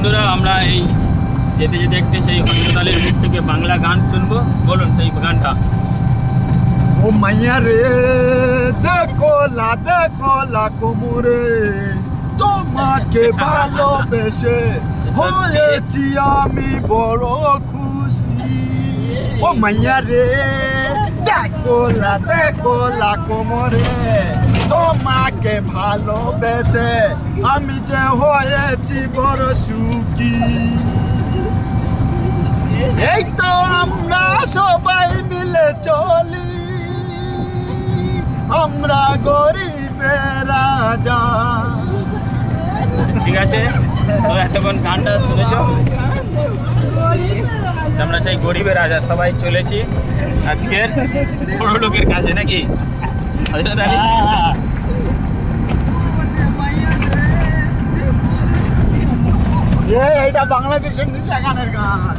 বন্ধুরা আমরা এই যেতে যেতে একটু সেই হরিণতালের মুখ থেকে বাংলা গান শুনব। বলুন সেই গানটা। ও মাইয়া রে দেখো লা দেখো লা কোমরে। তোমাকে ভালোবেসে হয়েছি আমি বড় খুশি। ও মাইয়া রে দেখো লা দেখো লা কোমরে। তোমাকে ভালোবেসে। আমি যে হয়েছি বড় সুখী। এই তো আমরা সবাই মিলে চলি। আমরা গরিবের রাজা। ঠিক আছে? তো এতক্ষণ গানটা শুনেছ? আমরা সেই গরিবের রাজা সবাই চলেছি। আজকের বড় লোকের কাছে নাকি? আলী? এইটা বাংলাদেশের নিচে গানের গান।